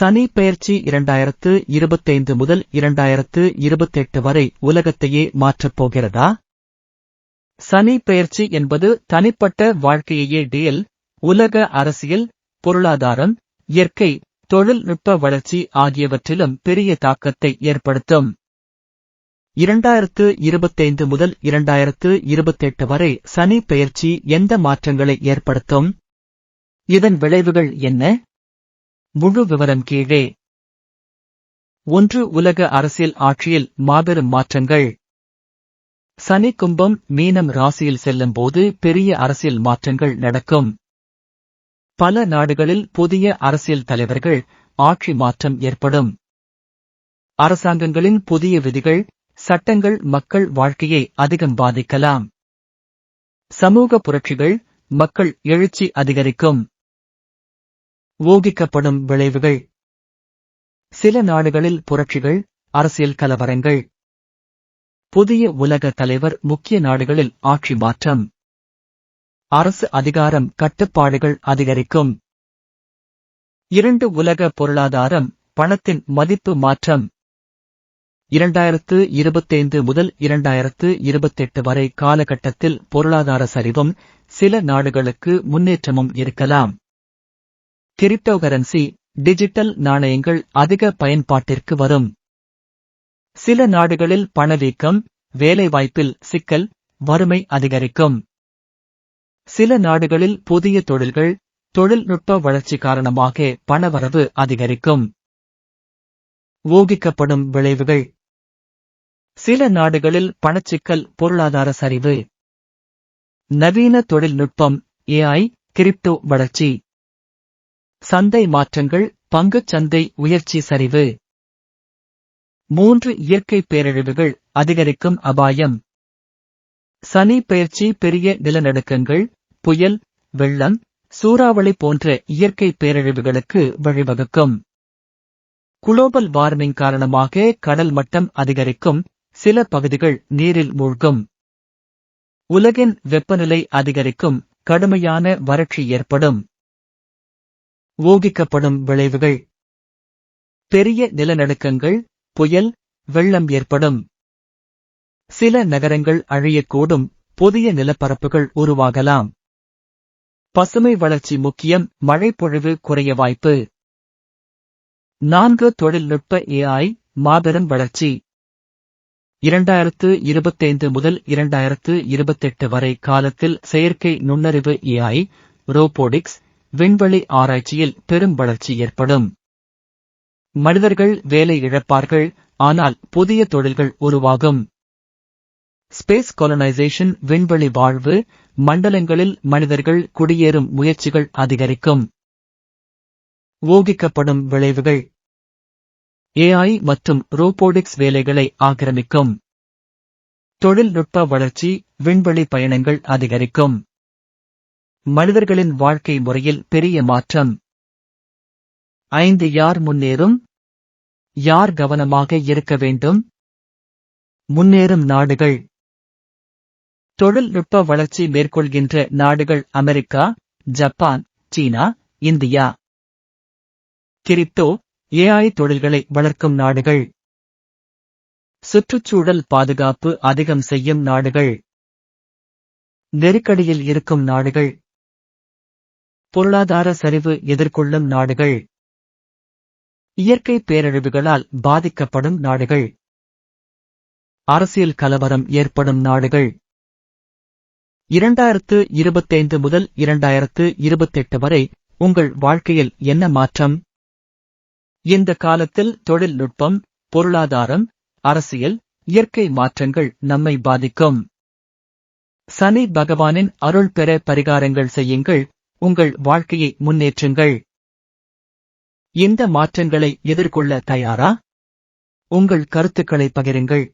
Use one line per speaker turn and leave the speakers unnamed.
சனி பெயர்ச்சி இரண்டாயிரத்து இருபத்தைந்து முதல் இரண்டாயிரத்து இருபத்தெட்டு வரை உலகத்தையே மாற்றப் போகிறதா? சனி பெயர்ச்சி என்பது தனிப்பட்ட வாழ்க்கையையே டீல் உலக அரசியல் பொருளாதாரம் இயற்கை தொழில்நுட்ப வளர்ச்சி ஆகியவற்றிலும் பெரிய தாக்கத்தை ஏற்படுத்தும். இரண்டாயிரத்து இருபத்தைந்து முதல் இரண்டாயிரத்து இருபத்தெட்டு வரை சனி பெயர்ச்சி எந்த மாற்றங்களை ஏற்படுத்தும்? இதன் விளைவுகள் என்ன? முழு விவரம் கீழே. ஒன்று உலக அரசியல் ஆட்சியில் மாபெரும் மாற்றங்கள். சனி கும்பம் மீனம் ராசியில் செல்லும் போது பெரிய அரசியல் மாற்றங்கள் நடக்கும். பல நாடுகளில் புதிய அரசியல் தலைவர்கள் ஆட்சி மாற்றம் ஏற்படும். அரசாங்கங்களின் புதிய விதிகள் சட்டங்கள் மக்கள் வாழ்க்கையை அதிகம் பாதிக்கலாம். சமூக புரட்சிகள் மக்கள் எழுச்சி அதிகரிக்கும். ஊகிக்கப்படும் விளைவுகள். சில நாடுகளில் புரட்சிகள் அரசியல் கலவரங்கள். புதிய உலக தலைவர் முக்கிய நாடுகளில் ஆட்சி மாற்றம். அரசு அதிகாரம் கட்டுப்பாடுகள் அதிகரிக்கும். இரண்டு உலக பொருளாதாரம் பணத்தின் மதிப்பு மாற்றம். இரண்டாயிரத்து இருபத்தைந்து முதல் இரண்டாயிரத்து இருபத்தெட்டு வரை காலகட்டத்தில் பொருளாதார சரிவும் சில நாடுகளுக்கு முன்னேற்றமும் இருக்கலாம். கிரிப்டோகரன்சி டிஜிட்டல் நாணயங்கள் அதிக பயன்பாட்டிற்கு வரும். சில நாடுகளில் பணவீக்கம் வேலைவாய்ப்பில் சிக்கல் வறுமை அதிகரிக்கும். சில நாடுகளில் புதிய தொழில்கள் தொழில்நுட்ப வளர்ச்சி காரணமாக பணவரவு அதிகரிக்கும். ஊகிக்கப்படும் விளைவுகள். சில நாடுகளில் பணச்சிக்கல் பொருளாதார சரிவு. நவீன தொழில்நுட்பம் ஏஐ கிரிப்டோ வளர்ச்சி. சந்தை மாற்றங்கள் பங்குச் சந்தை உயர்ச்சி சரிவு. மூன்று இயற்கை பேரழிவுகள் அதிகரிக்கும் அபாயம். சனி பெயர்ச்சி பெரிய நிலநடுக்கங்கள் புயல் வெள்ளம் சூறாவளி போன்ற இயற்கை பேரழிவுகளுக்கு வழிவகுக்கும். குளோபல் வார்மிங் காரணமாக கடல் மட்டம் அதிகரிக்கும் சில பகுதிகள் நீரில் மூழ்கும். உலகின் வெப்பநிலை அதிகரிக்கும் கடுமையான வறட்சி ஏற்படும். ஊகிக்கப்படும் விளைவுகள். பெரிய நிலநடுக்கங்கள் புயல் வெள்ளம் ஏற்படும். சில நகரங்கள் அழியக்கூடும் புதிய நிலப்பரப்புகள் உருவாகலாம். பசுமை வளர்ச்சி முக்கியம் மழைப்பொழிவு குறைய வாய்ப்பு. நான்கு தொழில்நுட்ப ஏஐ மாபெரும் வளர்ச்சி. இரண்டாயிரத்து இருபத்தைந்து முதல் இரண்டாயிரத்து இருபத்தெட்டு வரை காலத்தில் செயற்கை நுண்ணறிவு ஏஐ ரோபோடிக்ஸ் விண்வெளி ஆராய்ச்சியில் பெரும் வளர்ச்சி ஏற்படும். மனிதர்கள் வேலை இழப்பார்கள் ஆனால் புதிய தொழில்கள் உருவாகும். ஸ்பேஸ் கொலனைசேஷன் விண்வெளி வாழ்வு மண்டலங்களில் மனிதர்கள் குடியேறும் முயற்சிகள் அதிகரிக்கும். ஊகிக்கப்படும் விளைவுகள். ஏஐ மற்றும் ரோபோடிக்ஸ் வேலைகளை ஆக்கிரமிக்கும். தொழில்நுட்ப வளர்ச்சி விண்வெளி பயணங்கள் அதிகரிக்கும். மனிதர்களின் வாழ்க்கை முறையில் பெரிய மாற்றம். ஐந்து யார் முன்னேறும்? யார் கவனமாக இருக்க வேண்டும்? முன்னேறும் நாடுகள். தொழில்நுட்ப வளர்ச்சி மேற்கொள்கின்ற நாடுகள் அமெரிக்கா ஜப்பான் சீனா இந்தியா. கிரிப்டோ ஏஐ தொழில்களை வளர்க்கும் நாடுகள். சுற்றுச்சூழல் பாதுகாப்பு அதிகம் செய்யும் நாடுகள். நெருக்கடியில் இருக்கும் நாடுகள். பொருளாதார சரிவு எதிர்கொள்ளும் நாடுகள். இயற்கை பேரழிவுகளால் பாதிக்கப்படும் நாடுகள். அரசியல் கலவரம் ஏற்படும் நாடுகள். இரண்டாயிரத்து இருபத்தைந்து முதல் இரண்டாயிரத்து இருபத்தெட்டு வரை உங்கள் வாழ்க்கையில் என்ன மாற்றம்? இந்த காலத்தில் தொழில்நுட்பம் பொருளாதாரம் அரசியல் இயற்கை மாற்றங்கள் நம்மை பாதிக்கும். சனி பகவானின் அருள் பெற பரிகாரங்கள் செய்யுங்கள். உங்கள் வாழ்க்கையை முன்னேற்றுங்கள். இந்த மாற்றங்களை எதிர்கொள்ள தயாரா? உங்கள் கருத்துக்களை பகிருங்கள்.